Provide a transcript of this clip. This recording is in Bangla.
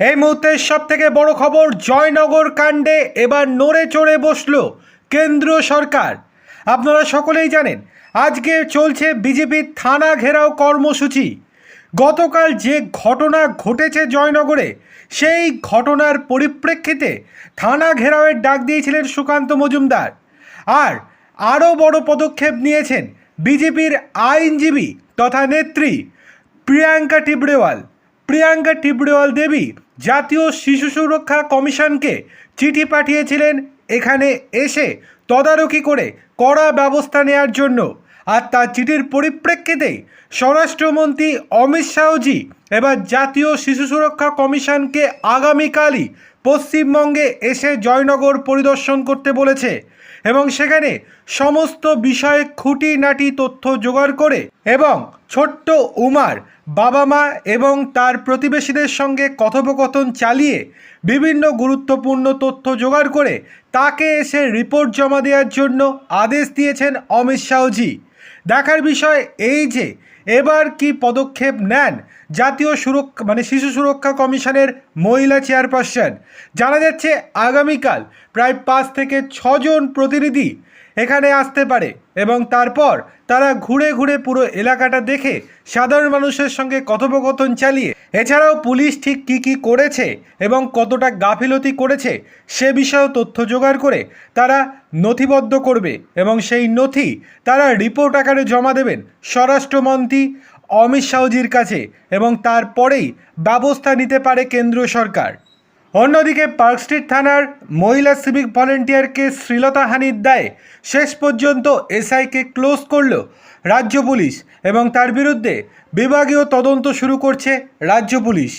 এই মুহূর্তের সব থেকে বড় খবর, জয়নগর কাণ্ডে এবার নড়ে চড়ে বসল কেন্দ্র সরকার। আপনারা সকলেই জানেন, আজকে চলছে বিজেপির থানা ঘেরাও কর্মসূচি। গতকাল যে ঘটনা ঘটেছে জয়নগরে, সেই ঘটনার পরিপ্রেক্ষিতে থানা ঘেরাওয়ের ডাক দিয়েছিলেন সুকান্ত মজুমদার। আর আরও বড় পদক্ষেপ নিয়েছেন বিজেপির আইনজীবী তথা নেত্রী প্রিয়াঙ্কা টিবড়েওয়াল। প্রিয়াঙ্কা টিবরিওয়াল দেবী জাতীয় শিশু সুরক্ষা কমিশনকে চিঠি পাঠিয়েছিলেন এখানে এসে তদারকি করে কড়া ব্যবস্থা নেয়ার জন্য। আর তার চিঠির পরিপ্রেক্ষিতেই স্বরাষ্ট্রমন্ত্রী অমিত শাহজি এবার জাতীয় শিশু সুরক্ষা কমিশনকে আগামীকালই পশ্চিমবঙ্গে এসে জয়নগর পরিদর্শন করতে বলেছে এবং সেখানে সমস্ত বিষয়ে খুঁটিনাটি তথ্য জোগাড় করে এবং ছোট্ট উমার বাবা মা এবং তার প্রতিবেশীদের সঙ্গে কথোপকথন চালিয়ে বিভিন্ন গুরুত্বপূর্ণ তথ্য জোগাড় করে তাকে এসে রিপোর্ট জমা দেওয়ার জন্য আদেশ দিয়েছেন অমিত শাহজি। দেখার বিষয় এই যে এবার কি পদক্ষেপ নেন? জাতীয় সুরক্ষা মানে শিশু সুরক্ষা কমিশনের মহিলা চেয়ারপারসন। জানা যাচ্ছে, আগামীকাল প্রায় পাঁচ থেকে ছজন প্রতিনিধি এখানে আসতে পারে এবং তারপর তারা ঘুরে ঘুরে পুরো এলাকাটা দেখে সাধারণ মানুষের সঙ্গে কথোপকথন চালিয়ে, এছাড়াও পুলিশ ঠিক কী কী করেছে এবং কতটা গাফিলতি করেছে সে বিষয়েও তথ্য জোগাড় করে তারা নথিবদ্ধ করবে এবং সেই নথি তারা রিপোর্ট আকারে জমা দেবেন স্বরাষ্ট্রমন্ত্রী অমিত শাহজির কাছে এবং তারপরেই ব্যবস্থা নিতে পারে কেন্দ্রীয় সরকার। অন্যদিকে পার্ক স্ট্রিট থানার মহিলা সিভিক ভলেন্টিয়ারকে শ্লীলতাহানির দায়ে শেষ পর্যন্ত এসআইকে ক্লোজ করল রাজ্য পুলিশ এবং তার বিরুদ্ধে বিভাগীয় তদন্ত শুরু করছে রাজ্য পুলিশ।